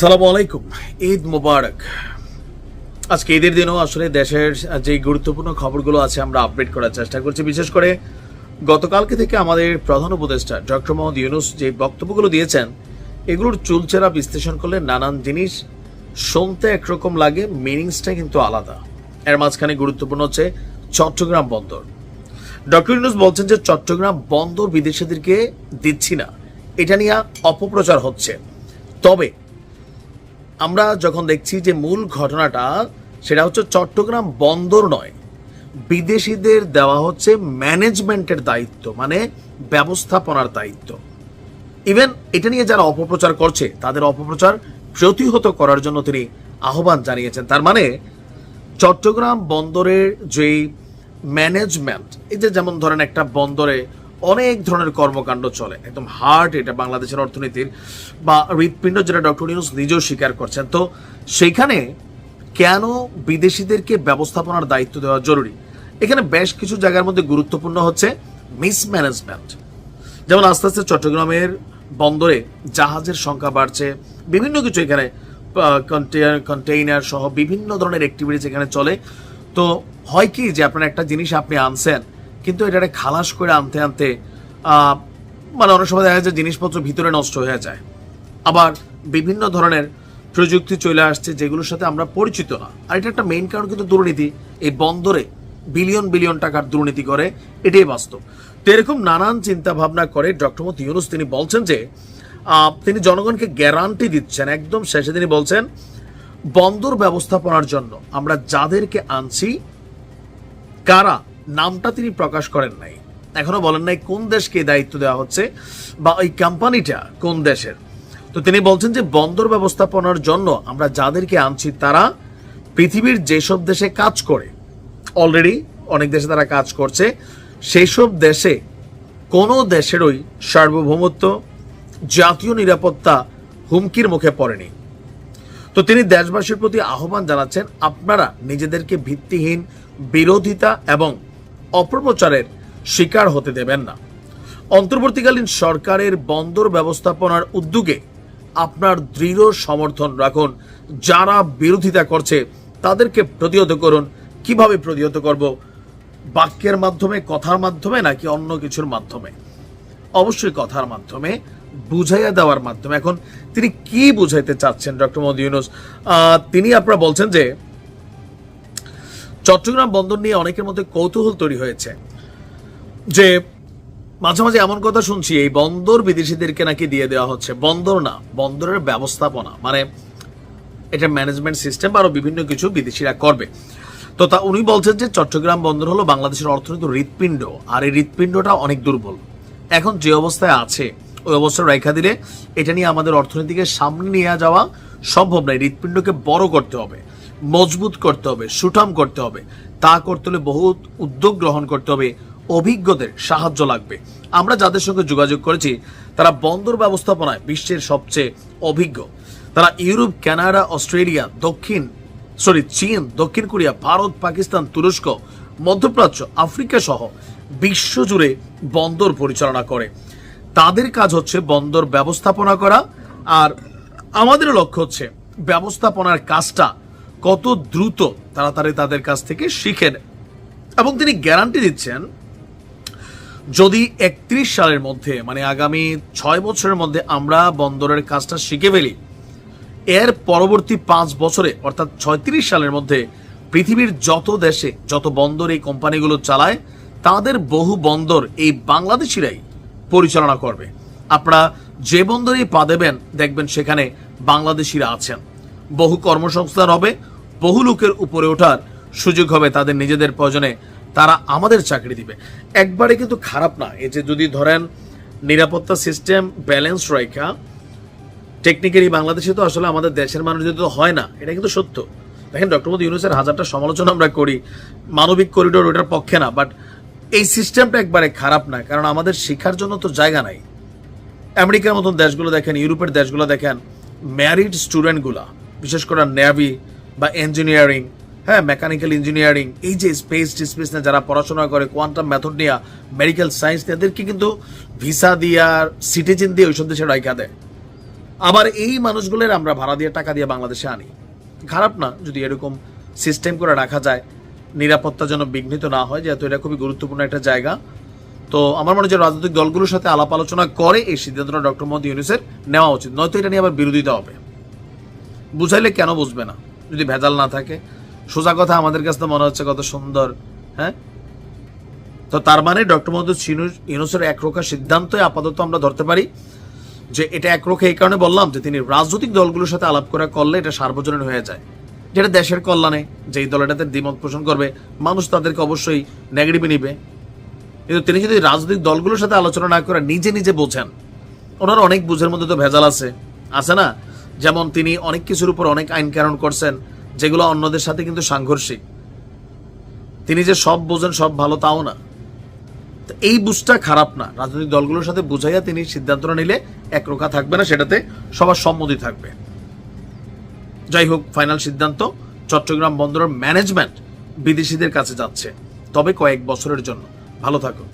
সালামু আলাইকুম। ঈদ মোবারক। আজকে ঈদের দিনও আসলে দেশের যে গুরুত্বপূর্ণ খবরগুলো আছে আমরা আপডেট করার চেষ্টা করছি। বিশেষ করে গতকালকে থেকে আমাদের প্রধান উপদেষ্টা ডক্টর মোহাম্মদ ইউনুস যে বক্তব্যগুলো দিয়েছেন, এগুলোর চুলচেরা বিশ্লেষণ করলে নানান জিনিস শুনতে একরকম লাগে মিনিংসটা কিন্তু আলাদা। এর মাঝখানে গুরুত্বপূর্ণ হচ্ছে চট্টগ্রাম বন্দর। ডক্টর ইউনুস বলছেন যে চট্টগ্রাম বন্দর বিদেশিদেরকে দিচ্ছি না। এটা নিয়ে অপপ্রচার হচ্ছে। তবে আমরা যখন দেখছি যে মূল ঘটনাটা, সেটা হচ্ছে চট্টগ্রাম বন্দর নয়। বিদেশিদের দেওয়া হচ্ছে ম্যানেজমেন্টের দায়িত্ব মানে ব্যবস্থাপনার দায়িত্ব। ইভেন এটা নিয়ে যারা অপপ্রচার করছে, তাদের অপপ্রচার প্রতিহত করার জন্য তিনি আহ্বান জানিয়েছেন। তার মানে চট্টগ্রাম বন্দরের যে ম্যানেজমেন্ট, এই যে যেমন ধরেন একটা বন্দরে অনেক ধরনের কর্মকাণ্ড চলে। একদম হার্ট এটা বাংলাদেশের অর্থনীতির বা হৃৎপিণ্ড যেটা ডক্টর ইউনুস নিজেও স্বীকার করছেন। তো সেইখানে কেন বিদেশিদেরকে ব্যবস্থাপনার দায়িত্ব দেওয়া জরুরি? এখানে বেশ কিছু জায়গার মধ্যে গুরুত্বপূর্ণ হচ্ছে মিসম্যানেজমেন্ট যেমন আস্তে আস্তে চট্টগ্রামের বন্দরে জাহাজের সংখ্যা বাড়ছে। বিভিন্ন কিছু এখানে কন্টেইনার সহ বিভিন্ন ধরনের অ্যাক্টিভিটিস এখানে চলে। তো হয় কি যে আপনার একটা জিনিস আপনি আনছেন কিন্তু এটাকে খালাস করে আনতে আনতে মানে অনেক সময় দেখা যায় জিনিসপত্র ভিতরে নষ্ট হয়ে যায়। আবার বিভিন্ন ধরনের প্রযুক্তি চলে আসছে যেগুলোর সাথে আমরা পরিচিত না। আর এটা একটা মেইন কারণ কিন্তু দুর্নীতি। এই বন্দরে বিলিয়ন বিলিয়ন টাকার দুর্নীতি করে, এটাই বাস্তব। তো এরকম নানান চিন্তা ভাবনা করে ডক্টর মত ইউনুস তিনি বলছেন যে তিনি জনগণকে গ্যারান্টি দিচ্ছেন, একদম শেষে তিনি বলছেন, বন্দর ব্যবস্থাপনার জন্য আমরা যাদেরকে আনছি, কারা নামটা তিনি প্রকাশ করেন নাই। এখনও বলেন নাই কোন দেশকে দায়িত্ব দেওয়া হচ্ছে বা ওই কোম্পানিটা কোন দেশের। তো তিনি বলছেন যে, বন্দর ব্যবস্থাপনার জন্য আমরা যাদেরকে আনছি তারা পৃথিবীর যেসব দেশে কাজ করে অলরেডি অনেক দেশে তারা কাজ করছে সেই সব দেশে কোনো দেশেরই সার্বভৌমত্ব, জাতীয় নিরাপত্তা হুমকির মুখে পড়েনি। তো তিনি দেশবাসীর প্রতি আহ্বান জানাচ্ছেন, আপনারা নিজেদেরকে ভিত্তিহীন, বিরোধিতা এবং অপপ্রচারের শিকার হতে দেবেন না। অন্তর্বর্তীকালীন সরকারের বন্দর ব্যবস্থাপনার উদ্যোগে আপনার দৃঢ় সমর্থন রাখুন। যারা বিরোধিতা করছে, তাদেরকে প্রতিহত করুন। কীভাবে প্রতিহত করব? বাক্যের মাধ্যমে, কথার মাধ্যমে, নাকি অন্য কিছুর মাধ্যমে? অবশ্যই কথার মাধ্যমে, বুঝাইয়া দেওয়ার মাধ্যমে। এখন তিনি কি বুঝাইতে চাচ্ছেন, ডক্টর মোহাম্মদ ইউনুস? তিনি আপনারা বলছেন যে চট্টগ্রাম বন্দর নিয়ে অনেকের মধ্যে কৌতূহল তৈরি হয়েছে। যে মাঝে মাঝে এমন কথা শুনছি, এই বন্দর বিদেশিদেরকে নাকি দিয়ে দেওয়া হচ্ছে। বন্দর না, বন্দরের ব্যবস্থাপনা। মানে এটা ম্যানেজমেন্ট সিস্টেম আরও বিভিন্ন কিছু বিদেশিরা করবে। তো তা উনি বলছেন যে চট্টগ্রাম বন্দর হলো বাংলাদেশের অর্থনীতির হৃৎপিণ্ড। আর এই হৃৎপিণ্ডটা অনেক দুর্বল। এখন যে অবস্থায় আছে, ওই অবস্থায় রেখা দিলে এটা নিয়ে আমাদের অর্থনীতিকে সামনে নিয়ে যাওয়া সম্ভব নয়। হৃৎপিণ্ডকে বড় করতে হবে। মজবুত করতে হবে, সুঠাম করতে হবে। তা করতে হলে বহুত উদ্যোগ গ্রহণ করতে হবে। অভিজ্ঞদের সাহায্য লাগবে। আমরা যাদের সঙ্গে যোগাযোগ করেছি, তারা বন্দর ব্যবস্থাপনায় বিশ্বের সবচেয়ে অভিজ্ঞ। তারা ইউরোপ, কানাডা, অস্ট্রেলিয়া, দক্ষিণ, সরি, চীন, দক্ষিণ কোরিয়া, ভারত, পাকিস্তান, তুরস্ক, মধ্যপ্রাচ্য, আফ্রিকা সহ বিশ্বজুড়ে বন্দর পরিচালনা করে। তাদের কাজ হচ্ছে বন্দর ব্যবস্থাপনা করা। আর আমাদের লক্ষ্য হচ্ছে ব্যবস্থাপনার কাজটা কত দ্রুত তাড়াতাড়ি তাদের কাছ থেকে শিখে নেয়। এবং তিনি গ্যারান্টি দিচ্ছেন, যদি একত্রিশ সালের মধ্যে মানে আগামী ছয় বছরের মধ্যে আমরা বন্দরের কাজটা শিখে ফেলি, এর পরবর্তী পাঁচ বছরে, অর্থাৎ ছয়ত্রিশ সালের মধ্যে পৃথিবীর যত দেশে, যত বন্দর এই কোম্পানিগুলো চালায়, তাদের বহু বন্দর এই বাংলাদেশিরাই পরিচালনা করবে। আপনারা যে বন্দরেই পা দেবেন, দেখবেন সেখানে বাংলাদেশিরা আছেন। বহু কর্মসংস্থান হবে বহু লোকের উপরে ওঠার সুযোগ হবে তাদের নিজেদের প্রয়োজনে। তারা আমাদের চাকরি দিবে। একবারে কিন্তু খারাপ না। এই যে যদি ধরেন নিরাপত্তা সিস্টেম ব্যালেন্স রেখা টেকনিক্যালি বাংলাদেশে তো আসলে আমাদের দেশের মানুষদের তো হয় না। এটা কিন্তু সত্য। দেখেন ডক্টর মোদী ইউনুসের হাজারটা সমালোচনা আমরা করি। মানবিক করিডোর ওটার পক্ষে না। বাট এই সিস্টেমটা একবারে খারাপ না। কারণ আমাদের শেখার জন্য তো জায়গা নাই। আমেরিকার মতন দেশগুলো দেখেন, ইউরোপের দেশগুলো দেখেন ম্যারিড স্টুডেন্টগুলা বিশেষ করে নেভি বা ইঞ্জিনিয়ারিং হ্যাঁ মেকানিক্যাল ইঞ্জিনিয়ারিং এই যে স্পেস ডিসপেস নিয়ে যারা পড়াশোনা করে কোয়ান্টাম মেথড নিয়ে মেডিকেল সায়েন্স এদেরকে কিন্তু ভিসা দিয়ে আর সিটিজেন দিয়ে ওইসব দেশে রাইখা দেয়। আবার এই মানুষগুলোর আমরা ভাড়া দিয়ে টাকা দিয়ে বাংলাদেশে আনি। খারাপ না, যদি এরকম সিস্টেম করে রাখা যায়, নিরাপত্তা যেন বিঘ্নিত না হয়, যেহেতু এটা খুবই গুরুত্বপূর্ণ একটা জায়গা। তো আমার মনে হয় রাজনৈতিক দলগুলোর সাথে আলাপ আলোচনা করে এই সিদ্ধান্তটা ডক্টর মোহাম্মদ ইউনুসের নেওয়া উচিত। নয়তো এটা নিয়ে আবার বিরোধিতা হবে। বুঝাইলে কেন বুঝবে না? যদি ভেজাল না থাকে। সোজা কথা, আমাদের কাছে তো মনে হচ্ছে কত সুন্দর হ্যাঁ? তো তার মানে ডক্টর মোহাম্মদ ইউনুসের একরোখা সিদ্ধান্তই আপাতত আমরা ধরতে পারি যে এটা একরোখা এই কারণে বললাম যে তিনি রাজনৈতিক দলগুলোর সাথে আলাপ করে করলে এটা সার্বজনীন হয়ে যায়। যেটা দেশের কল্যাণে, যেই দল এটাতে দ্বিমত পোষণ করবে, মানুষ তাদেরকে অবশ্যই নেগেটিভে নিবে। কিন্তু তিনি যদি রাজনৈতিক দলগুলোর সাথে আলোচনা না করে নিজে নিজে বোঝেন, ওনার অনেক বুঝের মধ্যে তো ভেজাল আছে। আছে না? যেমন তিনি অনেক কিছুর উপর অনেক আইন কারণ করছেন, যেগুলো অন্যদের সাথে কিন্তু সাংঘর্ষিক। তিনি যে সব বোঝেন, সব ভালো, তাও না। এই বুঝটা খারাপ না। রাজনৈতিক দলগুলোর সাথে বুঝাইয়া তিনি সিদ্ধান্ত নিলে একরোখা থাকবে না, সেটাতে সবার সম্মতি থাকবে। যাই হোক, ফাইনাল সিদ্ধান্ত, চট্টগ্রাম বন্দরের ম্যানেজমেন্ট বিদেশিদের কাছে যাচ্ছে, তবে কয়েক বছরের জন্য। ভালো থাকুন।